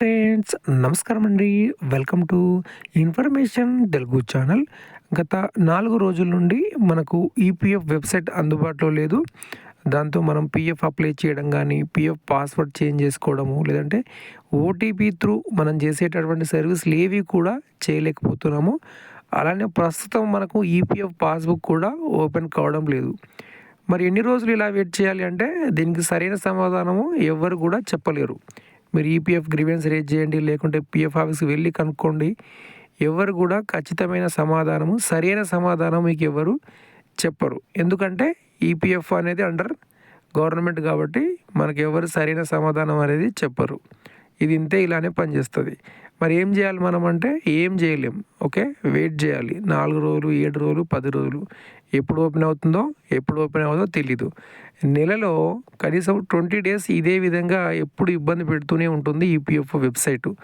Friends నమస్కారం అండి welcome to information Telugu channel. గత నాలుగు రోజుల నుండి మనకు ఈపీఎఫ్ వెబ్సైట్ అందుబాటులో లేదు. దాంతో మనం పిఎఫ్ అప్లై చేయడం కానీ పిఎఫ్ పాస్వర్డ్ చేంజ్ చేసుకోవడము లేదంటే ఓటీపీ త్రూ మనం చేసేటటువంటి సర్వీస్లు ఏవి కూడా చేయలేకపోతున్నాము. అలానే ప్రస్తుతం మనకు ఈపీఎఫ్ పాస్బుక్ కూడా ఓపెన్ కావడం లేదు. మరి ఎన్ని రోజులు ఇలా వెయిట్ చేయాలి అంటే దీనికి సరైన సమాధానము ఎవ్వరు కూడా చెప్పలేరు. మీరు ఈపీఎఫ్ గ్రీవెన్స్ రేజ్ చేయండి లేకుంటే పిఎఫ్ ఆఫీస్కి వెళ్ళి కనుక్కోండి. ఎవరు కూడా ఖచ్చితమైన సమాధానము సరైన సమాధానం మీకు ఎవరు చెప్పరు. ఎందుకంటే ఈపీఎఫ్ అనేది అండర్ గవర్నమెంట్ కాబట్టి మనకు ఎవరు సరైన సమాధానం అనేది చెప్పరు. ఇది ఇంతే ఇలానే పనిచేస్తుంది. మరి ఏం చేయాలి మనం అంటే ఏం చేయలేం. ఓకే? వెయిట్ చేయాలి. నాలుగు రోజులు ఏడు రోజులు పది రోజులు. ఎప్పుడు ఓపెన్ అవుతుందో ఎప్పుడు ఓపెన్ అవుతుందో తెలీదు. నెలలో కనీసం ట్వంటీ డేస్ ఇదే విధంగా ఎప్పుడు ఇబ్బంది పెడుతూనే ఉంటుంది ఈపీఎఫ్ వెబ్సైటు.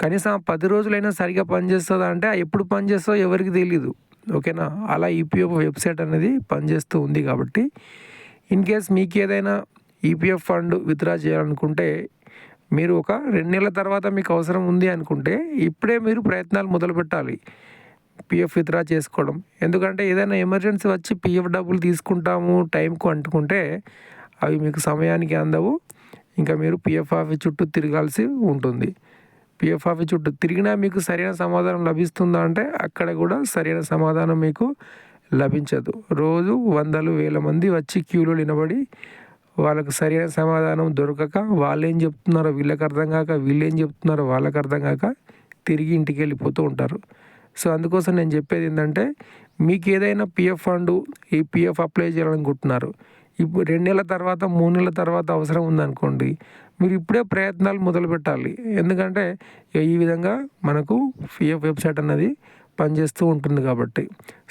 కనీసం పది రోజులైనా సరిగా పనిచేస్తుందా అంటే ఎప్పుడు పనిచేస్తుందో ఎవరికి తెలీదు. ఓకేనా? అలా ఈపీఎఫ్ వెబ్సైట్ అనేది పనిచేస్తూ ఉంది కాబట్టి ఇన్ కేస్ మీకు ఏదైనా ఈపీఎఫ్ ఫండ్ విత్డ్రా చేయాలనుకుంటే మీరు ఒక రెండు నెలల తర్వాత మీకు అవసరం ఉంది అనుకుంటే ఇప్పుడే మీరు ప్రయత్నాలు మొదలు పెట్టాలి. పిఎఫ్ విత్డ్రా చేసుకోవడం. ఎందుకంటే ఏదైనా ఎమర్జెన్సీ వచ్చి పిఎఫ్ డబ్బులు తీసుకుంటాము టైంకు అంటుకుంటే అవి మీకు సమయానికి అందవు. ఇంకా మీరు పిఎఫ్ ఆఫీస్ చుట్టూ తిరగాల్సి ఉంటుంది. పిఎఫ్ ఆఫీస్ చుట్టూ తిరిగినా మీకు సరైన సమాధానం లభిస్తుందా అంటే అక్కడ కూడా సరైన సమాధానం మీకు లభించదు. రోజు వందలు వేల మంది వచ్చి క్యూలో నిలబడి వాళ్ళకు సరైన సమాధానం దొరకక వాళ్ళు ఏం చెప్తున్నారో వీళ్ళకి అర్థం కాక వీళ్ళు ఏం చెప్తున్నారో వాళ్ళకి అర్థం కాక తిరిగి ఇంటికి వెళ్ళిపోతూ ఉంటారు. సో అందుకోసం నేను చెప్పేది ఏంటంటే మీకు ఏదైనా పిఎఫ్ ఫండ్ ఈ పిఎఫ్ అప్లై చేయాలనుకుంటున్నారు. ఇప్పుడు రెండు నెలల తర్వాత మూడు నెలల తర్వాత అవసరం ఉందనుకోండి మీరు ఇప్పుడే ప్రయత్నాలు మొదలు పెట్టాలి. ఎందుకంటే ఈ విధంగా మనకు పిఎఫ్ వెబ్సైట్ అన్నది పనిచేస్తూ ఉంటుంది కాబట్టి.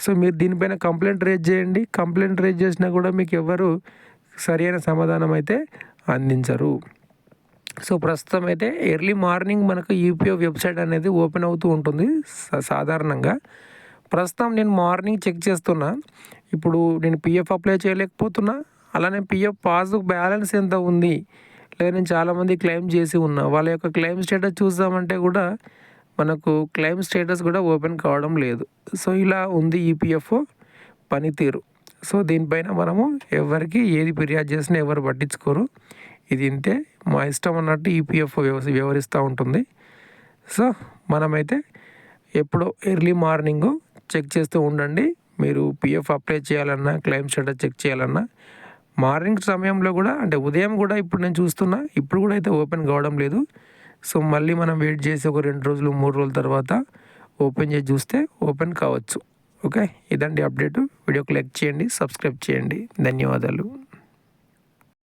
సో మీరు దీనిపైన కంప్లైంట్ రేజ్ చేయండి. కంప్లైంట్ రేజ్ చేసినా కూడా మీకు ఎవరు సరైన సమాధానం అయితే అందించరు. సో ప్రస్తుతం అయితే ఎర్లీ మార్నింగ్ మనకు యూపీఓ వెబ్సైట్ అనేది ఓపెన్ అవుతూ ఉంటుంది సాధారణంగా. ప్రస్తుతం నేను మార్నింగ్ చెక్ చేస్తున్నా. ఇప్పుడు నేను పిఎఫ్ అప్లై చేయలేకపోతున్నా. అలానే పిఎఫ్ పాస్బుక్ బ్యాలెన్స్ ఎంత ఉంది? లేదా నేను చాలామంది క్లెయిమ్ చేసి ఉన్నా. వాళ్ళ యొక్క క్లెయిమ్ స్టేటస్ చూద్దామంటే కూడా మనకు క్లెయిమ్ స్టేటస్ కూడా ఓపెన్ కావడం లేదు. సో ఇలా ఉంది ఈపీఎఫ్ పనితీరు. సో దీనిపైన మనము ఎవరికి ఏది ఫిర్యాదు చేసినా ఎవరు పట్టించుకోరు. ఇది ఇంతే. మా ఇష్టం అన్నట్టు ఈపీఎఫ్ వ్యవహరిస్తూ ఉంటుంది. సో మనమైతే ఎప్పుడో ఎర్లీ మార్నింగ్ చెక్ చేస్తూ ఉండండి. మీరు పిఎఫ్ అప్లై చేయాలన్నా క్లెయిమ్ స్టేటస్ చెక్ చేయాలన్నా. మార్నింగ్ సమయంలో కూడా అంటే ఉదయం కూడా ఇప్పుడు నేను చూస్తున్నా ఇప్పుడు కూడా అయితే ఓపెన్ కావడం లేదు. సో మళ్ళీ మనం వెయిట్ చేసి ఒక రెండు రోజులు మూడు రోజుల తర్వాత ఓపెన్ చేసి చూస్తే ఓపెన్ కావచ్చు. ఓకే? ఇదండి అప్డేట్. వీడియోకి లైక్ చేయండి సబ్స్క్రైబ్ చేయండి. ధన్యవాదాలు.